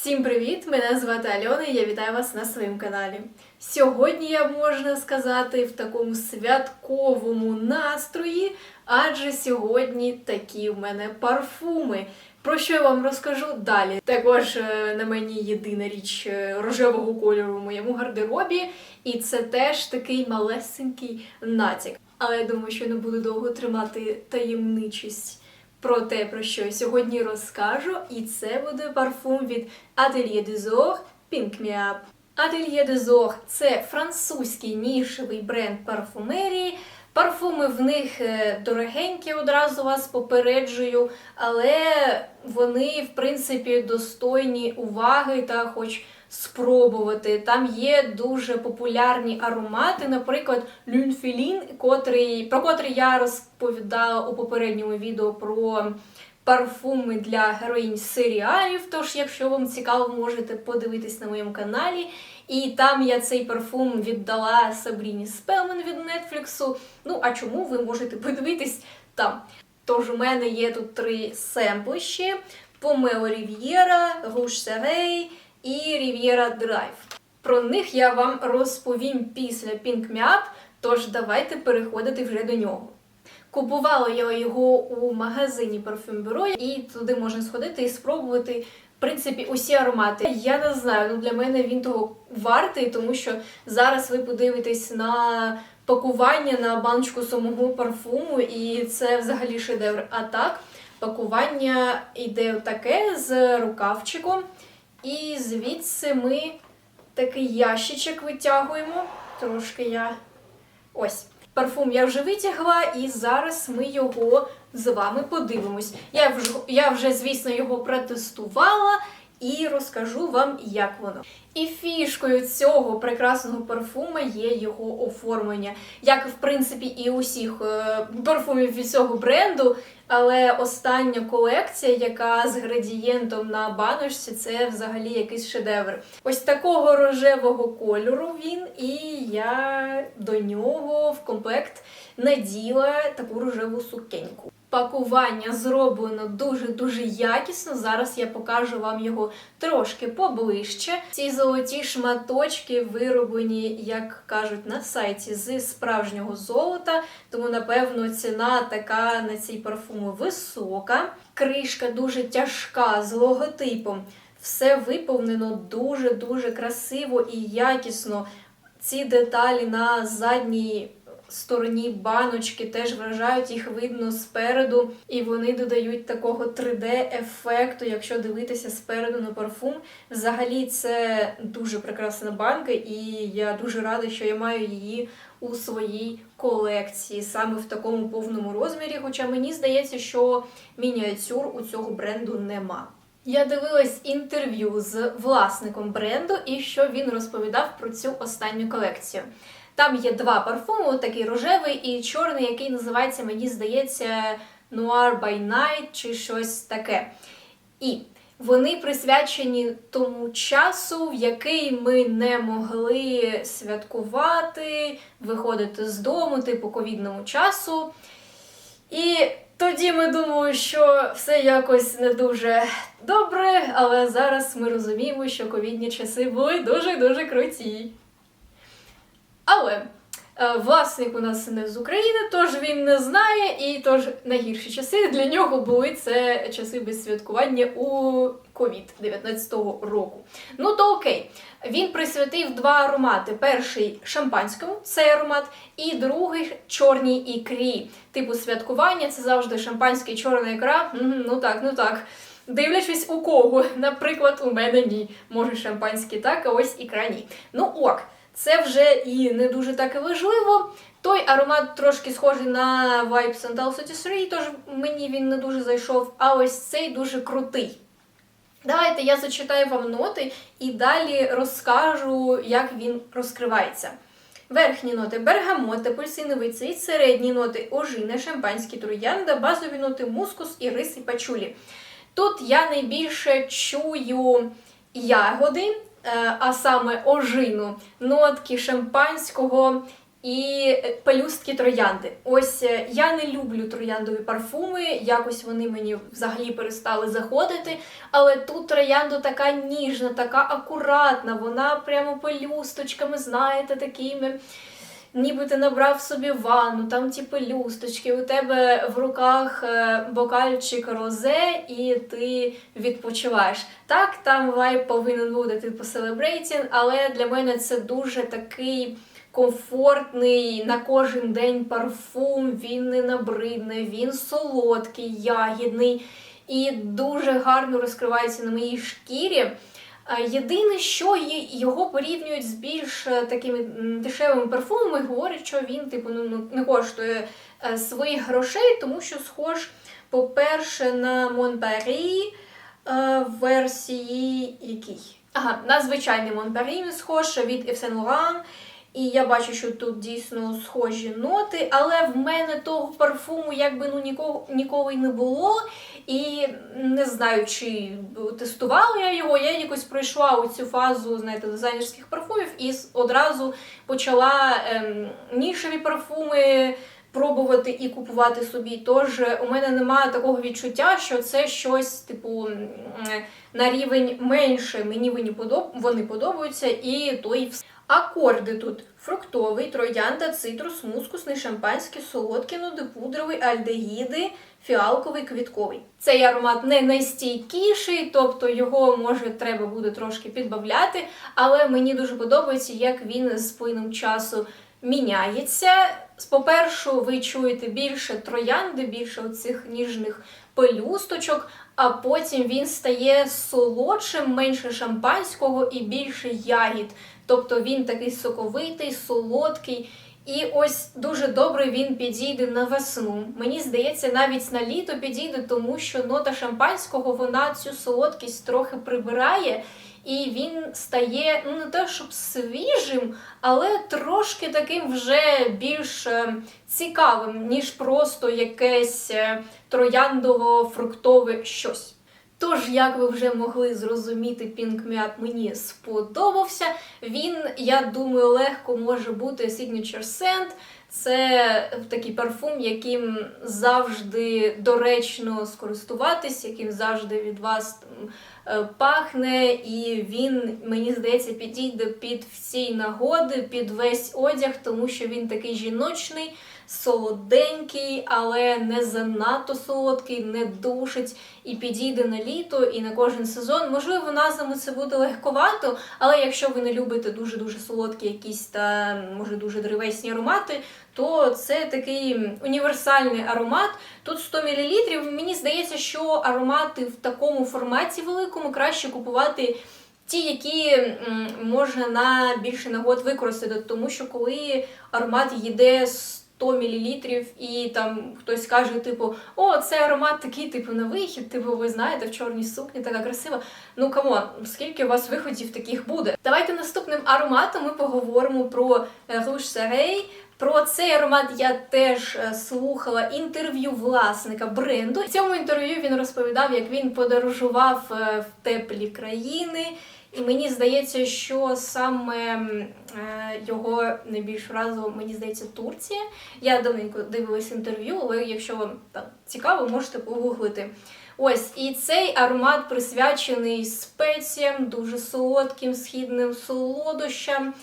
Всім привіт! Мене звати Альона і я вітаю вас на своєму каналі. Сьогодні я можна сказати в такому святковому настрої, адже сьогодні такі в мене парфуми. Про що я вам розкажу далі. Також е, на мені єдина річ е, рожевого кольору в моєму гардеробі, і це теж такий малесенький натяк. Але я думаю, що не буду довго тримати таємничість про те, про що я сьогодні розкажу, і це буде парфум від Atelier des Ors Pink Me Up. Atelier des Ors – це французький нішевий бренд парфумерії. Парфуми в них е, дорогенькі, одразу вас попереджую, але вони, в принципі, достойні уваги та хоч спробувати. Там є дуже популярні аромати, наприклад, люнфілін, котрий, про котрий я розповідала у попередньому відео про парфуми для героїнь серіалів. Тож, якщо вам цікаво, можете подивитись на моєму каналі. І там я цей парфум віддала Сабріні Спелман від Нетфліксу. Ну, а чому ви можете подивитись там? Тож у мене є тут три семпли ще: Помео Рів'єра, Rouge Серей і Рів'єра Драйв. Про них я вам розповім після Pink Me тож давайте переходити вже до нього. Купувала я його у магазині Bureau, і туди можна сходити і спробувати. В принципі, усі аромати. Я не знаю, ну для мене він того вартий, тому що зараз ви подивитесь на пакування на баночку самого парфуму, і це взагалі шедевр. А так, пакування йде таке з рукавчиком, і звідси ми такий ящичок витягуємо. Трошки я ось. Парфум я вже витягла, і зараз ми його з вами подивимось. Я вже, я вже, звісно, його протестувала і розкажу вам, як воно. І фішкою цього прекрасного парфума є його оформлення, як в принципі і усіх е, парфумів від цього бренду. Але остання колекція, яка з градієнтом на баночці, це взагалі якийсь шедевр. Ось такого рожевого кольору він, і я до нього в комплект наділа таку рожеву сукеньку. Пакування зроблено дуже-дуже якісно. Зараз я покажу вам його трошки поближче. Ці золоті шматочки вироблені, як кажуть, на сайті з справжнього золота, тому, напевно, ціна така на цій парфуму висока. Кришка дуже тяжка з логотипом. Все виповнено дуже-дуже красиво і якісно. Ці деталі на задній стороні баночки теж вражають, їх видно спереду, і вони додають такого 3D-ефекту, якщо дивитися спереду на парфум. Взагалі, це дуже прекрасна банка, і я дуже рада, що я маю її у своїй колекції, саме в такому повному розмірі. Хоча мені здається, що мініатюр у цього бренду нема. Я дивилась інтерв'ю з власником бренду і що він розповідав про цю останню колекцію. Там є два парфуми, такий рожевий і чорний, який називається, мені здається, Noir by Night чи щось таке. І вони присвячені тому часу, в який ми не могли святкувати, виходити з дому, типу ковідному часу. І тоді ми думали, що все якось не дуже добре, але зараз ми розуміємо, що ковідні часи були дуже-дуже круті. Але е, власник у нас не з України, тож він не знає, і тож найгірші часи для нього були це часи без святкування у ковід 19-го року. Ну то окей, він присвятив два аромати: перший шампанському, цей аромат, і другий чорній ікрі. Типу святкування це завжди шампанське чорна ікра. Ну так, ну так. Дивлячись у кого, наприклад, у мене ні. Може шампанське так, а ось ікра ні. Ну ок. Це вже і не дуже так і важливо. Той аромат трошки схожий на Vibe Santal 33, тож мені він не дуже зайшов, а ось цей дуже крутий. Давайте я зачитаю вам ноти і далі розкажу, як він розкривається. Верхні ноти бергамот, апельсиновий цвіт, середні ноти ожина, шампанські троянда, базові ноти мускус, ірис і пачулі. Тут я найбільше чую ягоди, а саме ожину, нотки шампанського і е, пелюстки троянди. Ось е, я не люблю трояндові парфуми, якось вони мені взагалі перестали заходити. Але тут троянда така ніжна, така акуратна, вона прямо пелюсточками, знаєте, такими. Ніби ти набрав собі ванну, там ті пелюсточки, у тебе в руках е, бокальчик розе, і ти відпочиваєш. Так, там вайб повинен бути типу селебрейтінг, але для мене це дуже такий комфортний на кожен день парфум. Він не набридне, він солодкий, ягідний і дуже гарно розкривається на моїй шкірі. А Єдине, що його порівнюють з більш е, такими дешевими парфумами, говорять, що він типу ну, ну, не коштує е, своїх грошей, тому що схож, по-перше, на Монпарі е, версії який? Ага, на звичайний Монбері, він схож від Yves Saint. І я бачу, що тут дійсно схожі ноти, але в мене того парфуму якби ну нікого ніколи й не було. І не знаю, чи тестувала я його. Я якось пройшла у цю фазу, знаєте, дизайнерських парфумів і одразу почала ем, нішеві парфуми пробувати і купувати собі. Тож е, у мене немає такого відчуття, що це щось, типу, е, на рівень менше. Мені вони подобаються, і то і все. Акорди тут фруктовий, троянда, цитрус, мускусний, шампанський, солодкий, нудипудровий, альдегіди, фіалковий, квітковий. Цей аромат не найстійкіший, тобто його може треба буде трошки підбавляти, але мені дуже подобається, як він з плином часу міняється. По-перше, ви чуєте більше троянди, більше оцих ніжних пелюсточок, а потім він стає солодшим, менше шампанського і більше ягід. Тобто він такий соковитий, солодкий. І ось дуже добре він підійде на весну. Мені здається, навіть на літо підійде, тому що нота шампанського вона цю солодкість трохи прибирає, і він стає ну не те, щоб свіжим, але трошки таким вже більш е, цікавим, ніж просто якесь е, трояндово-фруктове щось. Тож, як ви вже могли зрозуміти, Pink Miat мені сподобався. Він, я думаю, легко може бути Signature Scent. Це такий парфум, яким завжди доречно скористуватись, яким завжди від вас пахне, і він, мені здається, підійде під всі нагоди, під весь одяг, тому що він такий жіночний, солоденький, але не занадто солодкий, не душить і підійде на літо і на кожен сезон. Можливо, на зиму це буде легковато, але якщо ви не любите дуже-дуже солодкі якісь та може дуже древесні аромати, то це такий універсальний аромат. Тут 100 мл. Мені здається, що аромати в такому форматі великому краще купувати. Ті, які можна на більше нагод використати, тому що коли аромат їде 100 мл і там хтось каже, типу, о, цей аромат такий, типу, на вихід, типу, ви знаєте, в чорній сукні така красива. Ну камон, скільки у вас виходів таких буде? Давайте наступним ароматом ми поговоримо про е, Rouge Serey. Про цей аромат я теж е, слухала інтерв'ю власника бренду. В цьому інтерв'ю він розповідав, як він подорожував е, в теплі країни. І мені здається, що саме е, його найбільш вразило, мені здається, Турція. Я давненько дивилась інтерв'ю, але якщо вам там цікаво, можете погуглити. Ось, і цей аромат присвячений спеціям, дуже солодким східним солодощам.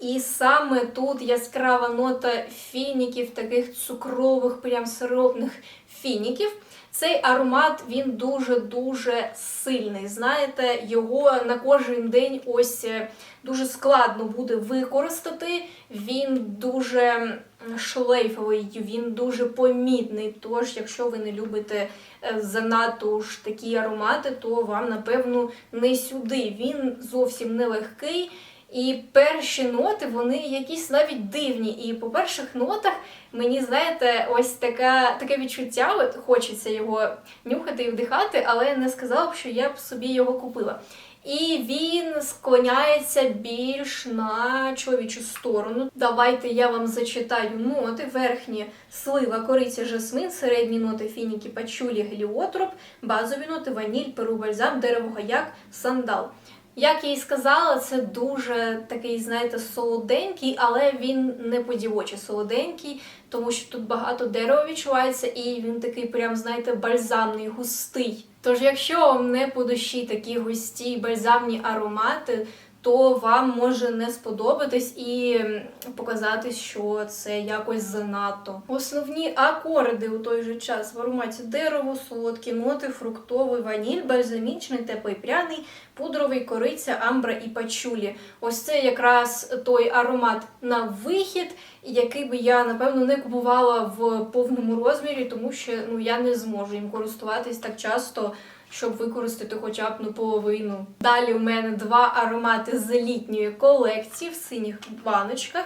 І саме тут яскрава нота фініків, таких цукрових, прям сиропних фініків. Цей аромат він дуже-дуже сильний. Знаєте, його на кожен день ось е, дуже складно буде використати. Він дуже шлейфовий, він дуже помітний. Тож, якщо ви не любите е, занадто ж такі аромати, то вам, напевно, не сюди. Він зовсім не легкий. І перші ноти, вони якісь навіть дивні. І по перших нотах мені, знаєте, ось така, таке відчуття, от хочеться його нюхати і вдихати, але не сказала б, що я б собі його купила. І він склоняється більш на чоловічу сторону. Давайте я вам зачитаю ноти. Верхні слива, кориця, жасмин, середні ноти фініки, пачулі, геліотроп, базові ноти, ваніль, перу, бальзам, дерево, гаяк, сандал. Як я і сказала, це дуже такий, знаєте, солоденький, але він не по-дівочі солоденький, тому що тут багато дерева відчувається, і він такий, прям, знаєте, бальзамний, густий. Тож, якщо вам не по душі такі густі бальзамні аромати, то вам може не сподобатись і м, показатись, що це якось занадто. Основні акорди у той же час в ароматі дерево, солодкі ноти, фруктовий ваніль, бальзамічний, теплий пряний, пудровий, кориця, амбра і пачулі. Ось це якраз той аромат на вихід, який би я напевно не купувала в повному розмірі, тому що ну я не зможу їм користуватись так часто щоб використати хоча б ну, половину. Далі у мене два аромати з літньої колекції в синіх баночках.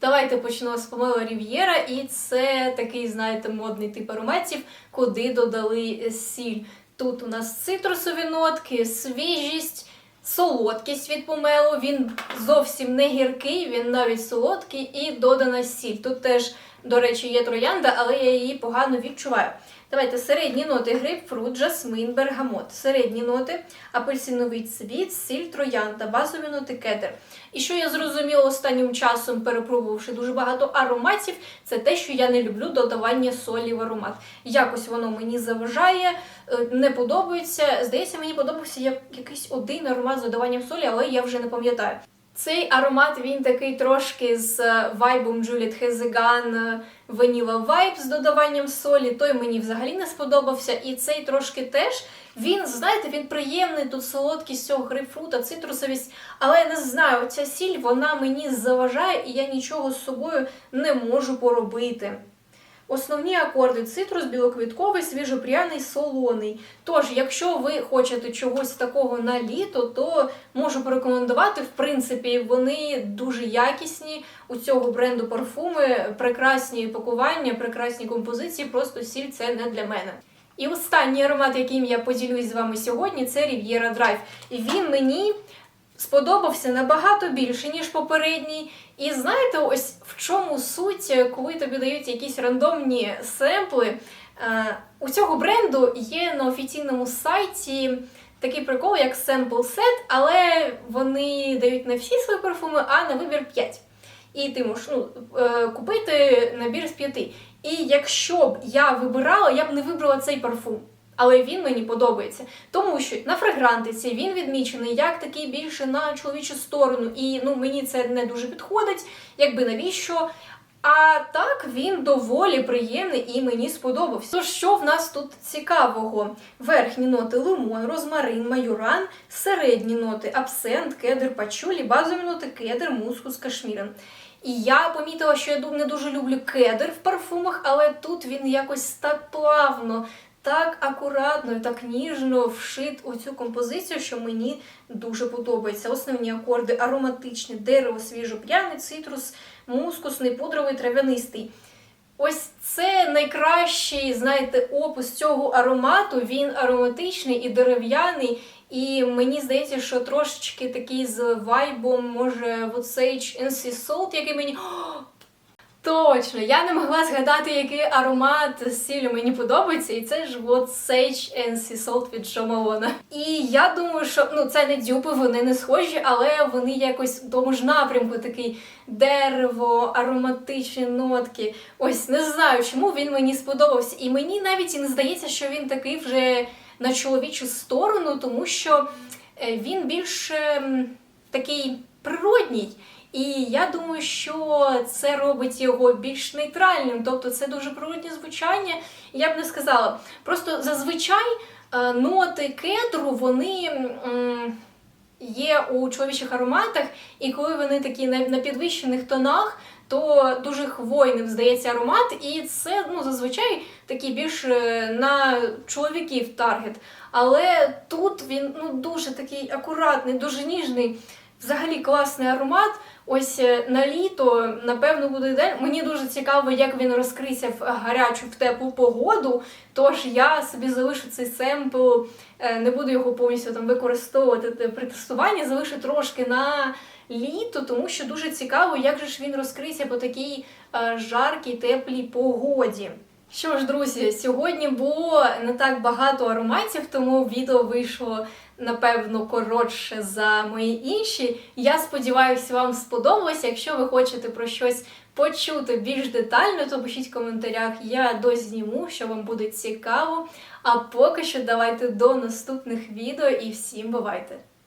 Давайте почнемо з помила Рів'єра, і це такий, знаєте, модний тип ароматів, куди додали сіль. Тут у нас цитрусові нотки, свіжість, солодкість від помелу. Він зовсім не гіркий, він навіть солодкий і додана сіль. Тут теж, до речі, є троянда, але я її погано відчуваю. Давайте середні ноти грейпфрут, жасмин, бергамот. Середні ноти, апельсиновий цвіт, сіль, троянда, базові ноти кедр. І що я зрозуміла останнім часом, перепробувавши дуже багато ароматів, це те, що я не люблю додавання солі в аромат. Якось воно мені заважає, е, не подобається. Здається, мені подобався якийсь один аромат з додаванням солі, але я вже не пам'ятаю. Цей аромат він такий трошки з е, вайбом Джуліт Хезеган Ваніла Вайб з додаванням солі. Той мені взагалі не сподобався. І цей трошки теж. Він, знаєте, він приємний, тут солодкість цього грейпфрута, цитрусовість. Але я не знаю, ця сіль вона мені заважає, і я нічого з собою не можу поробити. Основні акорди цитрус, білоквітковий, свіжопряний, солоний. Тож, якщо ви хочете чогось такого на літо, то можу порекомендувати. В принципі, вони дуже якісні. У цього бренду парфуми, прекрасні пакування, прекрасні композиції. Просто сіль це не для мене. І останній аромат, яким я поділюсь з вами сьогодні, це Riviera Drive. І він мені сподобався набагато більше, ніж попередній. І знаєте, ось в чому суть, коли тобі дають якісь рандомні семпли. Е, У цього бренду є на офіційному сайті такий прикол, як Sample Set, але вони дають не всі свої парфуми, а на вибір 5. І ти можеш ну, е, купити набір з п'яти. І якщо б я вибирала, я б не вибрала цей парфум. Але він мені подобається. Тому що на фрагрантиці він відмічений як такий більше на чоловічу сторону. І ну, мені це не дуже підходить, якби навіщо. А так він доволі приємний і мені сподобався. Тож, що в нас тут цікавого? Верхні ноти лимон, розмарин, майоран, середні ноти абсент, кедр, пачулі, базові ноти кедр, мускус, кашмірин. І я помітила, що я не дуже люблю кедр в парфумах, але тут він якось так плавно, так акуратно і так ніжно вшит у цю композицію, що мені дуже подобається. Основні акорди ароматичні, дерево, свіжопряний, цитрус, мускусний, пудровий, трав'янистий. Ось це найкращий, знаєте, опис цього аромату. Він ароматичний і дерев'яний. І мені здається, що трошечки такий з вайбом, може, Sage Sea Salt, який мені. Точно, я не могла згадати, який аромат з сіллю мені подобається, і це ж от Sage and Sea Salt від Malone. І я думаю, що ну це не дюпи, вони не схожі, але вони якось в тому ж напрямку такий дерево, ароматичні нотки. Ось не знаю, чому він мені сподобався. І мені навіть і не здається, що він такий вже на чоловічу сторону, тому що е, він більш ем, такий природній. І я думаю, що це робить його більш нейтральним, тобто це дуже природне звучання. Я б не сказала. Просто зазвичай е, ноти кедру вони є у чоловічих ароматах, і коли вони такі на, підвищених тонах, то дуже хвойним здається аромат, і це ну, зазвичай такий більш е, на чоловіків таргет. Але тут він ну, дуже такий акуратний, дуже ніжний. Взагалі класний аромат. Ось е, на літо, напевно, буде день. Мені дуже цікаво, як він розкрився в гарячу, в теплу погоду. Тож я собі залишу цей семпл, е, не буду його повністю там використовувати при тестуванні, залишу трошки на літо, тому що дуже цікаво, як же ж він розкрився по такій е, жаркій, теплій погоді. Що ж, друзі, сьогодні було не так багато ароматів, тому відео вийшло напевно, коротше за мої інші. Я сподіваюся, вам сподобалося. Якщо ви хочете про щось почути більш детально, то пишіть в коментарях, я дозніму, що вам буде цікаво. А поки що давайте до наступних відео і всім бувайте!